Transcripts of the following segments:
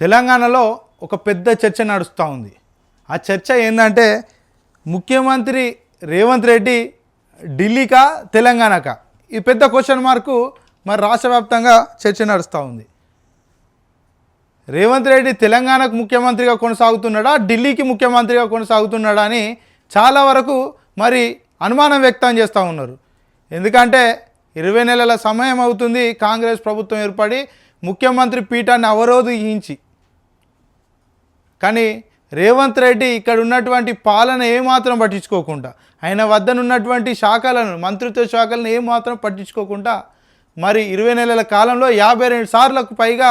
తెలంగాణలో ఒక పెద్ద చర్చ నడుస్తూ ఉంది. ఆ చర్చ ఏంటంటే ముఖ్యమంత్రి రేవంత్ రెడ్డి ఢిల్లీకా తెలంగాణకా? ఈ పెద్ద క్వశ్చన్ మార్కు మరి రాష్ట్ర వ్యాప్తంగా చర్చ నడుస్తూ ఉంది. రేవంత్ రెడ్డి తెలంగాణకు ముఖ్యమంత్రిగా కొనసాగుతున్నాడా ఢిల్లీకి ముఖ్యమంత్రిగా కొనసాగుతున్నాడా అని చాలా వరకు మరి అనుమానం వ్యక్తం చేస్తూ ఉన్నారు. ఎందుకంటే ఇరవై నెలల సమయం అవుతుంది కాంగ్రెస్ ప్రభుత్వం ఏర్పడి ముఖ్యమంత్రి పీఠాన్ని అవరోధించి కానీ రేవంత్ రెడ్డి ఇక్కడ ఉన్నటువంటి పాలన ఏమాత్రం పట్టించుకోకుండా ఆయన వద్దనున్నటువంటి శాఖలను మంత్రిత్వ శాఖలను ఏమాత్రం పట్టించుకోకుండా మరి ఇరవై నెలల కాలంలో యాభై రెండు సార్లకు పైగా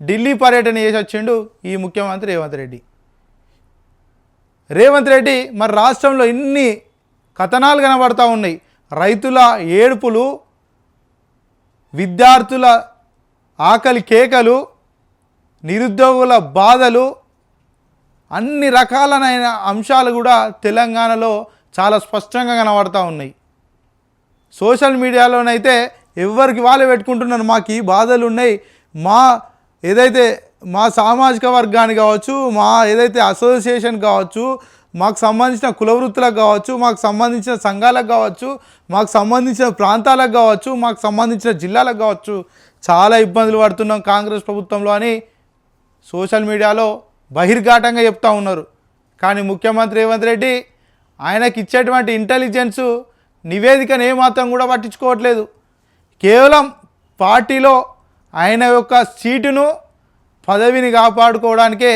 ఢిల్లీ పర్యటన చేసి వచ్చిండు ఈ ముఖ్యమంత్రి రేవంత్ రెడ్డి. రేవంత్ రెడ్డి మరి రాష్ట్రంలో ఇన్ని కథనాలు కనబడతా ఉన్నాయి. రైతుల ఏడుపులు విద్యార్థుల ఆకలి కేకలు నిరుద్యోగుల బాధలు అన్ని రకాలైన అంశాలు కూడా తెలంగాణలో చాలా స్పష్టంగా కనబడతా ఉన్నాయి. సోషల్ మీడియాలోనైతే ఎవరికి వాళ్ళు పెట్టుకుంటున్నారు. మాకు ఈ బాధలు ఉన్నాయి. మా ఏదైతే మా సామాజిక వర్గాన్ని కావచ్చు మా ఏదైతే అసోసియేషన్ కావచ్చు మాకు సంబంధించిన కులవృత్తులకు కావచ్చు మాకు సంబంధించిన సంఘాలకు కావచ్చు మాకు సంబంధించిన ప్రాంతాలకు కావచ్చు మాకు సంబంధించిన జిల్లాలకు కావచ్చు చాలా ఇబ్బందులు పడుతున్నాం కాంగ్రెస్ ప్రభుత్వంలో అని సోషల్ మీడియాలో బహిర్ఘాటంగా చెప్తా ఉన్నారు. కానీ ముఖ్యమంత్రి రేవంత్ రెడ్డి ఆయనకి ఇచ్చేటువంటి ఇంటెలిజెన్సు నివేదికను ఏమాత్రం కూడా పట్టించుకోవట్లేదు. కేవలం పార్టీలో ఆయన యొక్క సీటును పదవిని కాపాడుకోవడానికే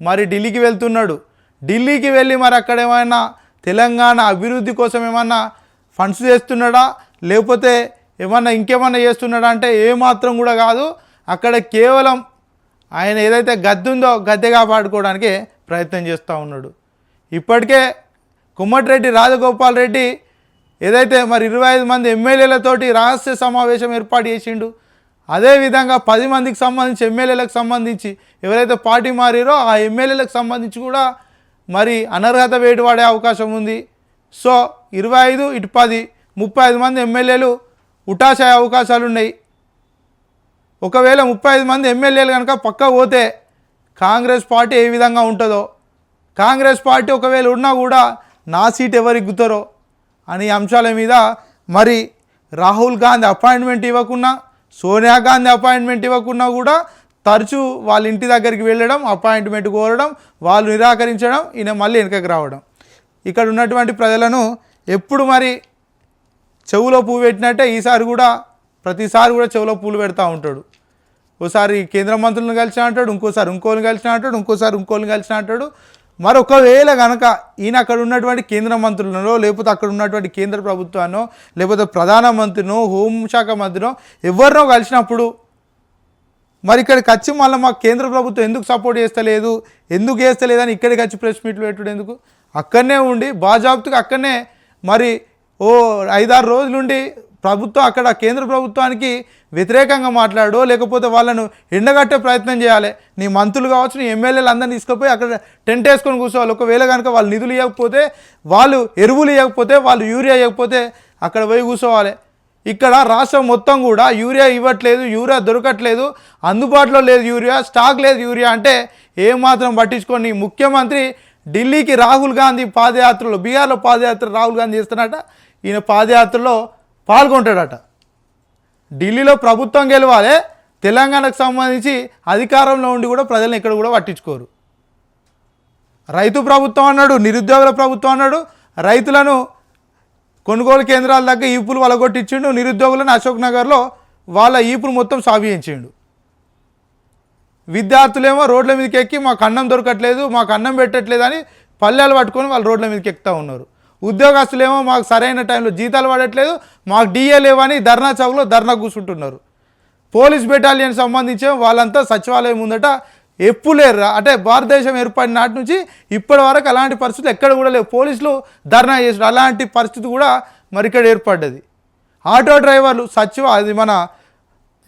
మరి ఢిల్లీకి వెళ్తున్నాడు. ఢిల్లీకి వెళ్ళి మరి అక్కడ ఏమైనా తెలంగాణ అభివృద్ధి కోసం ఏమన్నా ఫండ్స్ చేస్తున్నాడా? లేకపోతే ఏమన్నా ఇంకేమన్నా చేస్తున్నాడా అంటే ఏమాత్రం కూడా కాదు. అక్కడ కేవలం ఆయన ఏదైతే గద్దె ఉందో గద్దె పాడుకోవడానికి ప్రయత్నం చేస్తూ ఉన్నాడు. ఇప్పటికే కుమ్మటిరెడ్డి రాజగోపాల్ రెడ్డి ఏదైతే మరి ఇరవై ఐదు మంది ఎమ్మెల్యేలతోటి రహస్య సమావేశం ఏర్పాటు చేసిండు అదేవిధంగా పది మందికి సంబంధించి ఎమ్మెల్యేలకు సంబంధించి ఎవరైతే పార్టీ మారిరో ఆ ఎమ్మెల్యేలకు సంబంధించి కూడా మరి అనర్హత వేటు పడే అవకాశం ఉంది. సో ఇరవై ఐదు ఇటు పది ముప్పై ఐదు మంది ఎమ్మెల్యేలు ఉటాసే అవకాశాలు ఉన్నాయి ఒకవేళ ముప్పై ఐదు మంది ఎమ్మెల్యేలు కనుక పక్క పోతే కాంగ్రెస్ పార్టీ ఏ విధంగా ఉంటుందో? కాంగ్రెస్ పార్టీ ఒకవేళ ఉన్నా కూడా నా సీట్ ఎవరు ఎక్కుతారో అనే అంశాల మీద మరి రాహుల్ గాంధీ అపాయింట్మెంట్ ఇవ్వకున్నా సోనియా గాంధీ అపాయింట్మెంట్ ఇవ్వకున్నా కూడా తరచూ వాళ్ళ ఇంటి దగ్గరికి వెళ్ళడం అపాయింట్మెంట్ కోరడం వాళ్ళు నిరాకరించడం ఈయన మళ్ళీ వెనుకకు రావడం. ఇక్కడ ఉన్నటువంటి ప్రజలను ఎప్పుడు మరి చెవులో పువ్వు పెట్టినట్టే ఈసారి కూడా ప్రతిసారి కూడా చెవులో పూలు పెడతా ఉంటాడు. ఓసారి కేంద్ర మంత్రులను కలిసిన అంటాడు ఇంకోసారి ఇంకోని కలిసిన అంటాడు ఇంకోసారి ఇంకోని కలిసిన అంటాడు. మరొకవేళ కనుక ఈయన అక్కడ ఉన్నటువంటి కేంద్ర మంత్రులనో లేకపోతే అక్కడ ఉన్నటువంటి కేంద్ర ప్రభుత్వాన్నో లేకపోతే ప్రధానమంత్రినో హోంశాఖ మంత్రినో ఎవరినో కలిసినప్పుడు మరి ఇక్కడికి వచ్చి మళ్ళీ మాకు కేంద్ర ప్రభుత్వం ఎందుకు సపోర్ట్ చేస్తలేదు ఎందుకు చేస్తలేదని ఇక్కడికి వచ్చి ప్రెస్ మీట్లు పెట్టుడు ఎందుకు? అక్కడనే ఉండి బాజాబ్తుకి అక్కడనే మరి ఓ ఐదారు రోజులుండి ప్రభుత్వం అక్కడ కేంద్ర ప్రభుత్వానికి వ్యతిరేకంగా మాట్లాడో లేకపోతే వాళ్ళను ఎండగట్టే ప్రయత్నం చేయాలి. నీ మంత్రులు కావచ్చు నీ ఎమ్మెల్యేలు అందరిని తీసుకుపోయి అక్కడ టెంట్ వేసుకొని కూర్చోవాలి. ఒకవేళ కనుక వాళ్ళు నిధులు ఇవ్వకపోతే వాళ్ళు ఎరువులు ఇవ్వకపోతే వాళ్ళు యూరియా ఇవ్వకపోతే అక్కడ పోయి కూర్చోవాలి. ఇక్కడ రాష్ట్రం మొత్తం కూడా యూరియా ఇవ్వట్లేదు యూరియా దొరకట్లేదు అందుబాటులో లేదు యూరియా స్టాక్ లేదు యూరియా అంటే ఏమాత్రం పట్టించుకొని ముఖ్యమంత్రి ఢిల్లీకి రాహుల్ గాంధీ పాదయాత్రలో బీహార్లో పాదయాత్ర రాహుల్ గాంధీ చేస్తున్నట ఈయన పాదయాత్రలో పాల్గొంటాడట. ఢిల్లీలో ప్రభుత్వం గెలవాలి తెలంగాణకు సంబంధించి అధికారంలో ఉండి కూడా ప్రజలను ఇక్కడ కూడా పట్టించుకోరు. రైతు ప్రభుత్వం అన్నాడు నిరుద్యోగుల ప్రభుత్వం అన్నాడు రైతులను కొనుగోలు కేంద్రాల దగ్గర ఈపులు వలగొట్టించిండు నిరుద్యోగులను అశోక్ నగర్లో వాళ్ళ ఈపులు మొత్తం సాగియించిండు విద్యార్థులేమో రోడ్ల మీదకి ఎక్కి మాకు అన్నం దొరకట్లేదు మాకు అన్నం పెట్టట్లేదు అని పల్లెలు పట్టుకొని వాళ్ళు రోడ్ల మీదకి ఎక్కుతూ ఉన్నారు. ఉద్యోగస్తులేమో మాకు సరైన టైంలో జీతాలు పడట్లేదు మాకు డిఏ లేవని ధర్నా చౌక్లో ధర్నా కూర్చుంటున్నారు. పోలీస్ బెటాలియన్ సంబంధించి వాళ్ళంతా సచివాలయం ముందట ఎప్పులేరు అంటే భారతదేశం ఏర్పడిన నాటి నుంచి ఇప్పటి వరకు అలాంటి పరిస్థితులు ఎక్కడ కూడా లేవు. పోలీసులు ధర్నా చేసారు అలాంటి పరిస్థితి కూడా మరి ఇక్కడ ఏర్పడ్డది. ఆటో డ్రైవర్లు సచివ అది మన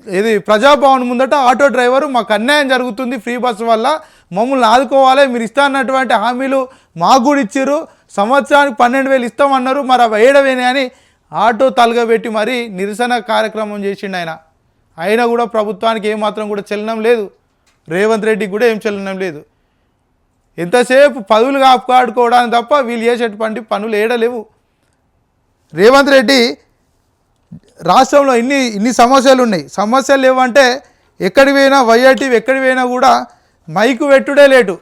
ఇది ప్రజాభవన్ ముందట ఆటో డ్రైవరు మాకు అన్యాయం జరుగుతుంది ఫ్రీ బస్సు వల్ల మమ్మల్ని ఆదుకోవాలి మీరు ఇస్తానన్నటువంటి హామీలు మాకు కూడా ఇచ్చారు సంవత్సరానికి పన్నెండు వేలు ఇస్తామన్నారు మరి అవి ఏడవేనే అని ఆటో తలగబెట్టి మరీ నిరసన కార్యక్రమం చేసిండు ఆయన. అయినా కూడా ప్రభుత్వానికి ఏమాత్రం కూడా చలనం లేదు. రేవంత్ రెడ్డికి కూడా ఏం చెల్లడం లేదు. ఎంతసేపు పదవులు కాపాడుకోవడానికి తప్ప వీళ్ళు చేసేటువంటి పనులు ఏడలేవు. రేవంత్ రెడ్డి రాష్ట్రంలో ఇన్ని ఇన్ని సమస్యలు ఉన్నాయి. సమస్యలు లేవంటే ఎక్కడికి పోయినా వైఐటీవి ఎక్కడికి పోయినా కూడా మైకు పెట్టుడే లేటు.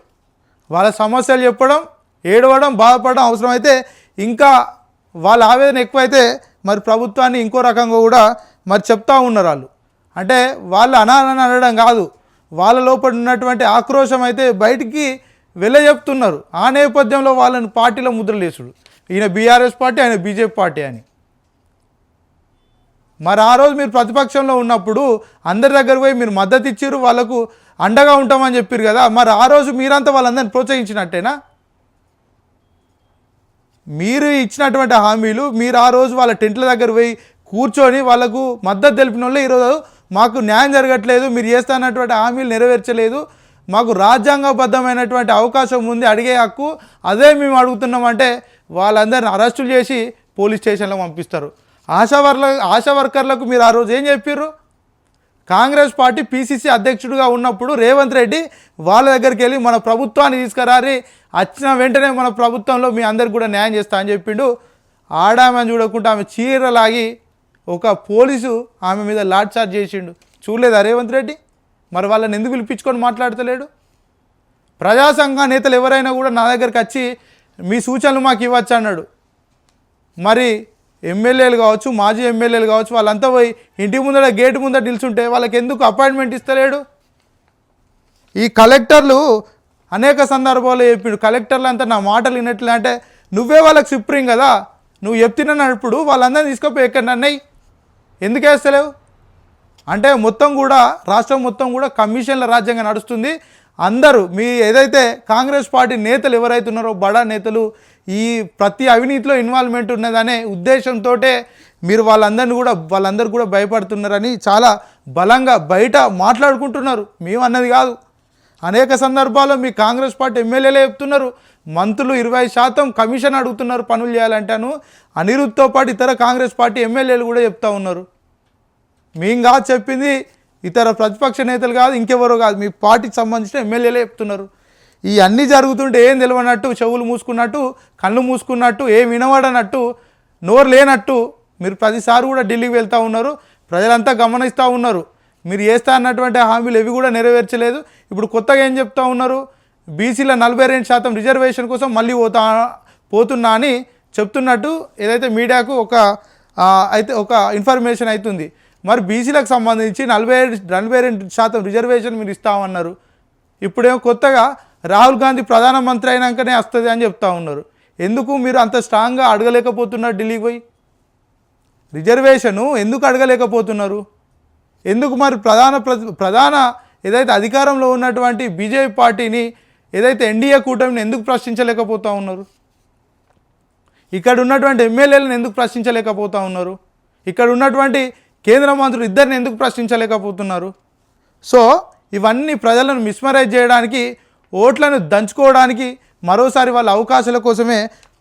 వాళ్ళ సమస్యలు చెప్పడం ఏడవడం బాధపడడం అవసరమైతే ఇంకా వాళ్ళ ఆవేదన ఎక్కువైతే మరి ప్రభుత్వాన్ని ఇంకో రకంగా కూడా మరి చెప్తా ఉన్నారు వాళ్ళు. అంటే వాళ్ళు అనాలని అనడం కాదు. వాళ్ళ లోపల ఉన్నటువంటి ఆక్రోశం అయితే బయటికి వెళ్ళజెప్తున్నారు. ఆ నేపథ్యంలో వాళ్ళని పార్టీలో ముద్రలేసుడు. ఈయన బీఆర్ఎస్ పార్టీ ఆయన బీజేపీ పార్టీ అని. మరి ఆ రోజు మీరు ప్రతిపక్షంలో ఉన్నప్పుడు అందరి దగ్గర పోయి మీరు మద్దతు ఇచ్చారు వాళ్ళకు అండగా ఉంటామని చెప్పారు కదా. మరి ఆ రోజు మీరంతా వాళ్ళందరిని ప్రోత్సహించినట్టేనా? మీరు ఇచ్చినటువంటి హామీలు మీరు ఆ రోజు వాళ్ళ టెంట్ల దగ్గర పోయి కూర్చొని వాళ్ళకు మద్దతు తెలిపిన వాళ్ళు ఈరోజు మాకు న్యాయం జరగట్లేదు మీరు చేస్తున్నటువంటి హామీలు నెరవేర్చలేదు మాకు రాజ్యాంగబద్ధమైనటువంటి అవకాశం ఉంది అడిగే హక్కు అదే మేము అడుగుతున్నామంటే వాళ్ళందరిని అరెస్టులు చేసి పోలీస్ స్టేషన్లో పంపిస్తారు. ఆశా వర్ల ఆశా వర్కర్లకు మీరు ఆ రోజు ఏం చెప్పారు కాంగ్రెస్ పార్టీ పీసీసీ అధ్యక్షుడిగా ఉన్నప్పుడు రేవంత్ రెడ్డి వాళ్ళ దగ్గరికి వెళ్ళి మన ప్రభుత్వాన్ని తీసుకురారి వచ్చిన వెంటనే మన ప్రభుత్వంలో మీ అందరికి కూడా న్యాయం చేస్తా అని చెప్పిండు. ఆడామని చూడకుండా ఆమె చీరలాగి ఒక పోలీసు ఆమె మీద లాట్ చార్జ్ చేసిండు. చూడలేదా రేవంత్ రెడ్డి? మరి వాళ్ళని ఎందుకు పిలిపించుకొని మాట్లాడతలేడు? ప్రజాసంఘ నేతలు ఎవరైనా కూడా నా దగ్గరికి వచ్చి మీ సూచనలు మాకు ఇవ్వచ్చు అన్నాడు. మరి ఎమ్మెల్యేలు కావచ్చు మాజీ ఎమ్మెల్యేలు కావచ్చు వాళ్ళంతా పోయి ఇంటి ముందర గేటు ముందర నిల్చుంటే వాళ్ళకి ఎందుకు అపాయింట్మెంట్ ఇస్తలేడు? ఈ కలెక్టర్లు అనేక సందర్భాల్లో చెప్పిండు కలెక్టర్లు అంతా నా మాటలు వినట్లే అంటే నువ్వే వాళ్ళకి సుప్రీం కదా నువ్వు చెప్తున్నప్పుడు వాళ్ళందరినీ తీసుకుపోయి ఎక్కడ అన్నయ్యి ఎందుకు వేస్తలేవు? అంటే మొత్తం కూడా రాష్ట్రం మొత్తం కూడా కమిషన్ల రాజ్యంగా నడుస్తుంది. అందరూ మీ ఏదైతే కాంగ్రెస్ పార్టీ నేతలు ఎవరైతే ఉన్నారో బడా నేతలు ఈ ప్రతి అవినీతిలో ఇన్వాల్వ్మెంట్ ఉన్నదనే ఉద్దేశంతో మీరు వాళ్ళందరినీ కూడా వాళ్ళందరూ కూడా భయపడుతున్నారని చాలా బలంగా బయట మాట్లాడుకుంటున్నారు. మేము అన్నది కాదు. అనేక సందర్భాల్లో మీ కాంగ్రెస్ పార్టీ ఎమ్మెల్యేలే చెప్తున్నారు. మంత్రులు ఇరవై శాతం కమిషన్ అడుగుతున్నారు పనులు చేయాలంటాను. అనిరుద్ధతో పాటు ఇతర కాంగ్రెస్ పార్టీ ఎమ్మెల్యేలు కూడా చెప్తా ఉన్నారు. మేము కాదు చెప్పింది ఇతర ప్రతిపక్ష నేతలు కాదు ఇంకెవరో కాదు. మీ పార్టీకి సంబంధించిన ఎమ్మెల్యేలే చెప్తున్నారు. ఈ అన్నీ జరుగుతుంటే ఏం తెలియనట్టు చెవులు మూసుకున్నట్టు కళ్ళు మూసుకున్నట్టు ఏం వినవడనట్టు నోరు లేనట్టు మీరు ప్రతిసారి కూడా ఢిల్లీకి వెళ్తూ ఉన్నారు. ప్రజలంతా గమనిస్తూ ఉన్నారు. మీరు చేస్తా అన్నటువంటి హామీలు ఎవి కూడా నెరవేర్చలేదు. ఇప్పుడు కొత్తగా ఏం చెప్తా ఉన్నారు? బీసీల నలభై రెండు శాతం రిజర్వేషన్ కోసం మళ్ళీ పోతా పోతున్నా అని చెప్తున్నట్టు ఏదైతే మీడియాకు ఒక అయితే ఒక ఇన్ఫర్మేషన్ అవుతుంది. మరి బీసీలకు సంబంధించి నలభై నలభై రెండు శాతం రిజర్వేషన్ మీరు ఇస్తామన్నారు. ఇప్పుడేమో కొత్తగా రాహుల్ గాంధీ ప్రధానమంత్రి అయినాకనే వస్తుంది అని చెప్తా ఉన్నారు. ఎందుకు మీరు అంత స్ట్రాంగ్గా అడగలేకపోతున్నారు ఢిల్లీకి పోయి? రిజర్వేషను ఎందుకు అడగలేకపోతున్నారు? ఎందుకు మరి ప్రధాన ప్ర- ప్రధాన ఏదైతే అధికారంలో ఉన్నటువంటి బీజేపీ పార్టీని ఏదైతే ఎన్డీఏ కూటమిని ఎందుకు ప్రశ్నించలేకపోతూ ఉన్నారు? ఇక్కడ ఉన్నటువంటి ఎమ్మెల్యేలను ఎందుకు ప్రశ్నించలేకపోతూ ఉన్నారు? ఇక్కడ ఉన్నటువంటి కేంద్ర మంత్రులు ఇద్దరిని ఎందుకు ప్రశ్నించలేకపోతున్నారు? సో ఇవన్నీ ప్రజలను మిస్మరైజ్ చేయడానికి ఓట్లను దంచుకోవడానికి మరోసారి వాళ్ళ అవకాశాల కోసమే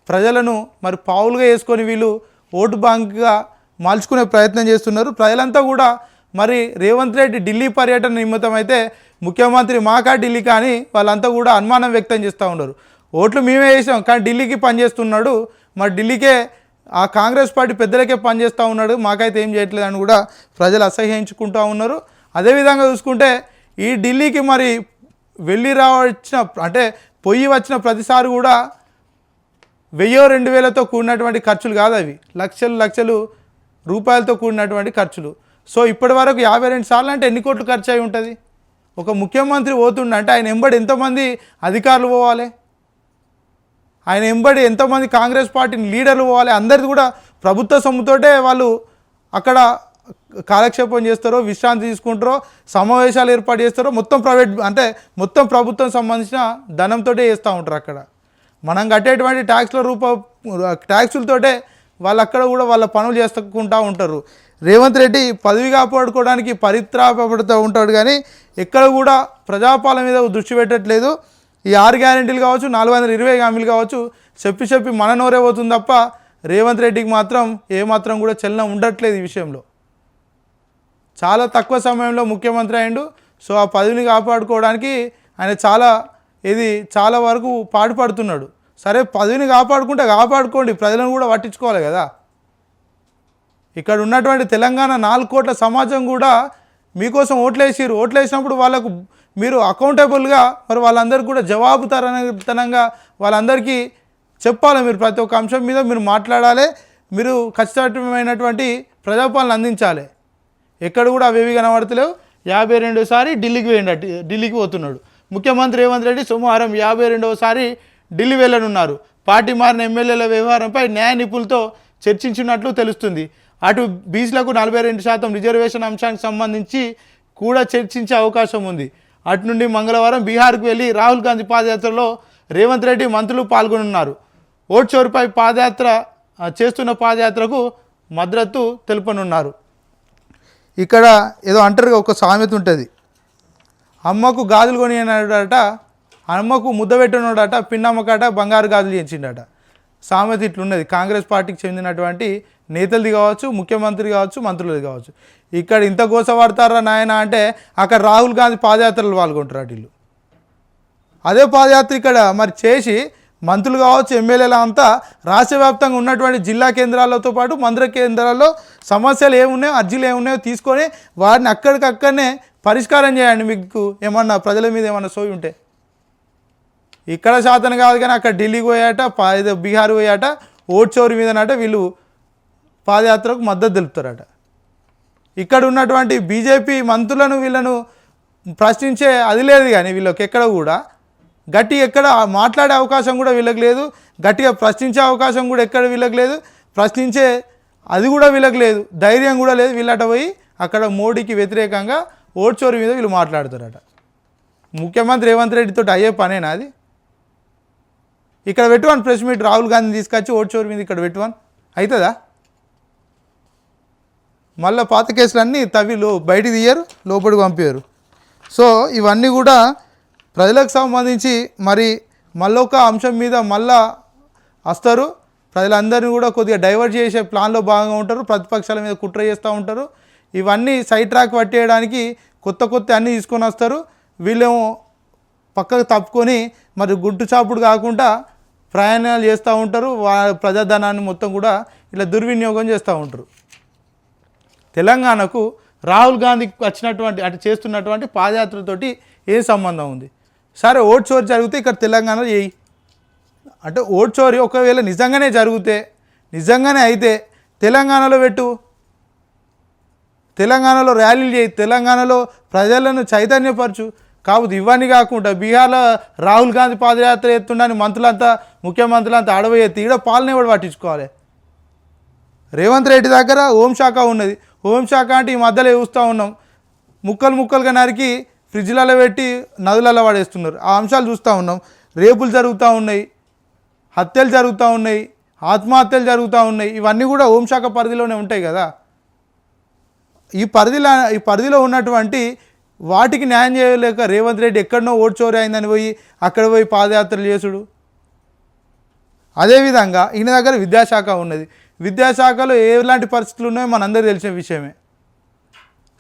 ప్రజలను మరి పావులుగా వేసుకొని వీళ్ళు ఓటు బ్యాంక్గా మార్చుకునే ప్రయత్నం చేస్తున్నారు. ప్రజలంతా కూడా మరి రేవంత్ రెడ్డి ఢిల్లీ పర్యటన నిమిత్తం అయితే ముఖ్యమంత్రి మాకా ఢిల్లీ కానీ వాళ్ళంతా కూడా అనుమానం వ్యక్తం చేస్తూ ఉన్నారు. ఓట్లు మేమే వేసాం కానీ ఢిల్లీకి పనిచేస్తున్నాడు. మరి ఢిల్లీకే ఆ కాంగ్రెస్ పార్టీ పెద్దలకే పనిచేస్తూ ఉన్నాడు మాకైతే ఏం చేయట్లేదు అని కూడా ప్రజలు అసహ్యించుకుంటూ ఉన్నారు. అదేవిధంగా చూసుకుంటే ఈ ఢిల్లీకి మరి వెళ్ళి రావచ్చిన అంటే పొయ్యి వచ్చిన ప్రతిసారి కూడా వెయ్యో రెండు వేలతో కూడినటువంటి ఖర్చులు కాదు అవి. లక్షలు లక్షలు రూపాయలతో కూడినటువంటి ఖర్చులు. సో ఇప్పటి వరకు యాభై రెండు సార్లు అంటే ఎన్ని కోట్లు ఖర్చు అయి ఉంటుంది? ఒక ముఖ్యమంత్రి పోతుండే అంటే ఆయన ఎంబడి ఎంతమంది అధికారులు పోవాలి. ఆయన ఎంబడి ఎంతోమంది కాంగ్రెస్ పార్టీని లీడర్లు పోవాలి అందరిది కూడా ప్రభుత్వ సొమ్ముతోటే వాళ్ళు అక్కడ కాలక్షేపం చేస్తారో విశ్రాంతి తీసుకుంటారో సమావేశాలు ఏర్పాటు చేస్తారో మొత్తం ప్రైవేట్ అంటే మొత్తం ప్రభుత్వం సంబంధించిన ధనంతో చేస్తూ ఉంటారు అక్కడ. మనం కట్టేటువంటి ట్యాక్స్ల రూప ట్యాక్సులతోటే వాళ్ళు అక్కడ కూడా వాళ్ళ పనులు చేసుకుంటూ ఉంటారు. రేవంత్ రెడ్డి పదవి కాపాడుకోవడానికి పరిత్రాపడుతూ ఉంటాడు కానీ ఎక్కడ కూడా ప్రజాపాలన మీద దృష్టి పెట్టట్లేదు. ఈ ఆరు గ్యారెంటీలు కావచ్చు నాలుగు వందల ఇరవై హామీలు కావచ్చు చెప్పి చెప్పి మన నోరే పోతుంది తప్ప రేవంత్ రెడ్డికి మాత్రం ఏమాత్రం కూడా చలనం ఉండట్లేదు ఈ విషయంలో. చాలా తక్కువ సమయంలో ముఖ్యమంత్రి అయిండు సో ఆ పదవిని కాపాడుకోవడానికి ఆయన చాలా ఇది చాలా వరకు పాటుపడుతున్నాడు. సరే పదవిని కాపాడుకుంటే కాపాడుకోండి ప్రజలను కూడా పట్టించుకోవాలి కదా. ఇక్కడ ఉన్నటువంటి తెలంగాణ నాలుగు కోట్ల సమాజం కూడా మీకోసం ఓట్లేసిరు ఓట్లేసినప్పుడు వాళ్ళకు మీరు అకౌంటబుల్గా మరి వాళ్ళందరికీ కూడా జవాబుతనంగా వాళ్ళందరికీ చెప్పాలి మీరు ప్రతి ఒక్క అంశం మీద మీరు మాట్లాడాలి. మీరు ఖచ్చితమైనటువంటి ప్రజాపాలన అందించాలి. ఎక్కడ కూడా అవేవి కనబడతలేవు. యాభై రెండోసారి ఢిల్లీకి వెళ్ళినట్టు ఢిల్లీకి పోతున్నాడు. ముఖ్యమంత్రి రేవంత్ రెడ్డి సోమవారం యాభై రెండవసారి ఢిల్లీ వెళ్ళనున్నారు. పార్టీ మారిన ఎమ్మెల్యేల వ్యవహారంపై న్యాయ నిపుణులతో చర్చించినట్లు తెలుస్తుంది. అటు బీసీలకు నలభై రెండు శాతం రిజర్వేషన్ అంశానికి సంబంధించి కూడా చర్చించే అవకాశం ఉంది. అటు నుండి మంగళవారం బీహార్కు వెళ్ళి రాహుల్ గాంధీ పాదయాత్రలో రేవంత్ రెడ్డి మంత్రులు పాల్గొనున్నారు. ఓట్ చోరుపై పాదయాత్ర చేస్తున్న పాదయాత్రకు మద్దతు తెలుపనున్నారు. ఇక్కడ ఏదో అంటారుగా ఒక సామెత ఉంటుంది. అమ్మకు గాజులు కొని అన్నాడట అమ్మకు ముద్ద పెట్టినోడట పిన్నమ్మకట బంగారు గాజులు చేయించిండట సామెత ఇట్లున్నది. కాంగ్రెస్ పార్టీకి చెందినటువంటి నేతలది కావచ్చు ముఖ్యమంత్రి కావచ్చు మంత్రులది కావచ్చు. ఇక్కడ ఇంత గోసపడతారా నాయన అంటే అక్కడ రాహుల్ గాంధీ పాదయాత్రలు పాల్గొంటారు వీళ్ళు అదే పాదయాత్ర ఇక్కడ మరి చేసి మంత్రులు కావచ్చు ఎమ్మెల్యేల అంతా రాష్ట్ర వ్యాప్తంగా ఉన్నటువంటి జిల్లా కేంద్రాలతో పాటు మంత్ర కేంద్రాల్లో సమస్యలు ఏమున్నాయో అర్జీలు ఏమున్నాయో తీసుకొని వారిని అక్కడికక్కడనే పరిష్కారం చేయండి మీకు ఏమన్నా ప్రజల మీద ఏమన్నా సోయి ఉంటే. ఇక్కడ శాతం కాదు కానీ అక్కడ ఢిల్లీకి పోయాట బీహార్ పోయాట ఓట్ చోరు మీదనట వీళ్ళు పాదయాత్రకు మద్దతు తెలుపుతారట. ఇక్కడ ఉన్నటువంటి బీజేపీ మంత్రులను వీళ్ళను ప్రశ్నించే అది లేదు కానీ వీళ్ళకి ఎక్కడ కూడా గట్టి ఎక్కడ మాట్లాడే అవకాశం కూడా వీళ్ళకి లేదు. గట్టిగా ప్రశ్నించే అవకాశం కూడా ఎక్కడ వీళ్ళకి లేదు. ప్రశ్నించే అది కూడా వీళ్ళకి లేదు. ధైర్యం కూడా లేదు. వీళ్ళట పోయి అక్కడ మోడీకి వ్యతిరేకంగా ఓడ్చోరు మీద వీళ్ళు మాట్లాడతారట ముఖ్యమంత్రి రేవంత్ రెడ్డితో అయ్యే పనేనా అది? ఇక్కడ పెట్టువాను ప్రెస్ మీట్ రాహుల్ గాంధీ తీసుకొచ్చి ఓడ్చోరు మీద ఇక్కడ పెట్టువాను అవుతుందా మళ్ళీ పాత కేసులన్నీ తవ్వి లో బయటికి తీయరు లోపలికి పంపారు సో ఇవన్నీ కూడా ప్రజలకు సంబంధించి మరి మళ్ళొక అంశం మీద మళ్ళా వస్తారు ప్రజలందరినీ కూడా కొద్దిగా డైవర్ట్ చేసే ప్లాన్లో భాగంగా ఉంటారు. ప్రతిపక్షాల మీద కుట్ర చేస్తూ ఉంటారు. ఇవన్నీ సైడ్ ట్రాక్ పట్టేయడానికి కొత్త కొత్త అన్నీ తీసుకొని వస్తారు. వీళ్ళేమో పక్కకు తప్పుకొని మరి గుట్టు చాపుడు కాకుండా ప్రయాణాలు చేస్తూ ఉంటారు. వా ప్రజాధనాన్ని మొత్తం కూడా ఇలా దుర్వినియోగం చేస్తూ ఉంటారు. తెలంగాణకు రాహుల్ గాంధీకి వచ్చినటువంటి అటు చేస్తున్నటువంటి పాదయాత్రతోటి ఏ సంబంధం ఉంది? సరే ఓట్ చోరీ జరిగితే ఇక్కడ తెలంగాణలో చేయి అంటే ఓట్ చోరీ ఒకవేళ నిజంగానే జరిగితే నిజంగానే అయితే తెలంగాణలో పెట్టు. తెలంగాణలో ర్యాలీలు చేయి తెలంగాణలో ప్రజలను చైతన్యపరచు. కాకపోతే ఇవన్నీ కాకుండా బీహార్లో రాహుల్ గాంధీ పాదయాత్ర ఎత్తుండని మంత్రులంతా ముఖ్యమంత్రులంతా అడవి ఎత్తి ఈడ పాలన ఎవడు పట్టించుకోవాలి. రేవంత్ రెడ్డి దగ్గర హోంశాఖ ఉన్నది. హోంశాఖ అంటే ఈ మధ్యలో చూస్తూ ఉన్నాం. ముక్కలు ముక్కలుగా నరికి ఫ్రిడ్జ్లలో పెట్టి నదులలో పడేస్తున్నారు. ఆ అంశాలు చూస్తూ ఉన్నాం. రేపులు జరుగుతూ ఉన్నాయి. హత్యలు జరుగుతూ ఉన్నాయి. ఆత్మహత్యలు జరుగుతూ ఉన్నాయి. ఇవన్నీ కూడా హోంశాఖ పరిధిలోనే ఉంటాయి కదా. ఈ పరిధిలో ఈ పరిధిలో ఉన్నటువంటి వాటికి న్యాయం చేయలేక రేవంత్ రెడ్డి ఎక్కడనో ఓటు చోరీ అయిందని పోయి అక్కడ పోయి పాదయాత్రలు చేసుడు. అదేవిధంగా ఈయన దగ్గర విద్యాశాఖ ఉన్నది. విద్యాశాఖలో ఎలాంటి పరిస్థితులు ఉన్నాయో మనందరికీ తెలిసిన విషయమే.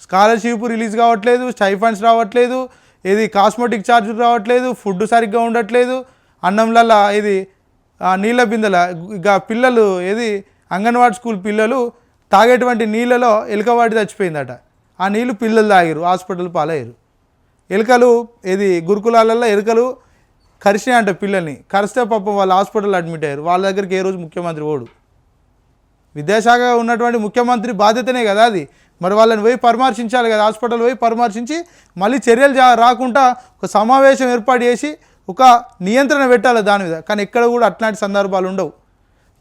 స్కాలర్షిప్ రిలీజ్ కావట్లేదు స్టైఫండ్స్ రావట్లేదు ఇది కాస్మెటిక్ ఛార్జీలు రావట్లేదు ఫుడ్ సరిగ్గా ఉండట్లేదు అన్నంలల్లా ఇది నీళ్ళ బిందెల ఇక పిల్లలు ఏది అంగన్వాడీ స్కూల్ పిల్లలు తాగేటువంటి నీళ్ళలో ఎలుకవాటి చచ్చిపోయిందట. ఆ నీళ్ళు పిల్లలు తాగిరు హాస్పిటల్ పాలయ్యారు ఎలుకలు ఇది గురుకులాలలో ఎలుకలు కరిచినాయి అంట పిల్లల్ని. కరిస్తే పాపం వాళ్ళు హాస్పిటల్ అడ్మిట్ అయ్యారు వాళ్ళ దగ్గరికి ఏ రోజు ముఖ్యమంత్రి ఓడు విద్యాశాఖ ఉన్నటువంటి ముఖ్యమంత్రి బాధ్యతనే కదా అది. మరి వాళ్ళని పోయి పరామర్శించాలి కదా హాస్పిటల్ పోయి పరామర్శించి మళ్ళీ చర్యలు జా- రాకుండా ఒక సమావేశం ఏర్పాటు చేసి ఒక నియంత్రణ పెట్టాలి దాని మీద. కానీ ఎక్కడ కూడా అట్లాంటి సందర్భాలు ఉండవు.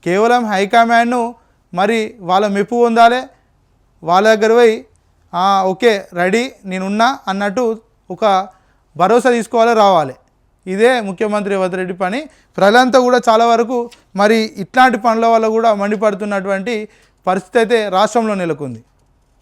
కేవలం హైకమాండ్ను మరి వాళ్ళ మెప్పు పొందాలి వాళ్ళ దగ్గర పోయి ఓకే రెడీ నేనున్నా అన్నట్టు ఒక భరోసా తీసుకోవాలి రావాలి. ఇదే ముఖ్యమంత్రి రేవంత్ రెడ్డి పని. ప్రజలంతా కూడా చాలా వరకు మరి ఇట్లాంటి పనుల వల్ల కూడా మండిపడుతున్నటువంటి పరిస్థితి అయితే రాష్ట్రంలో నెలకొంది.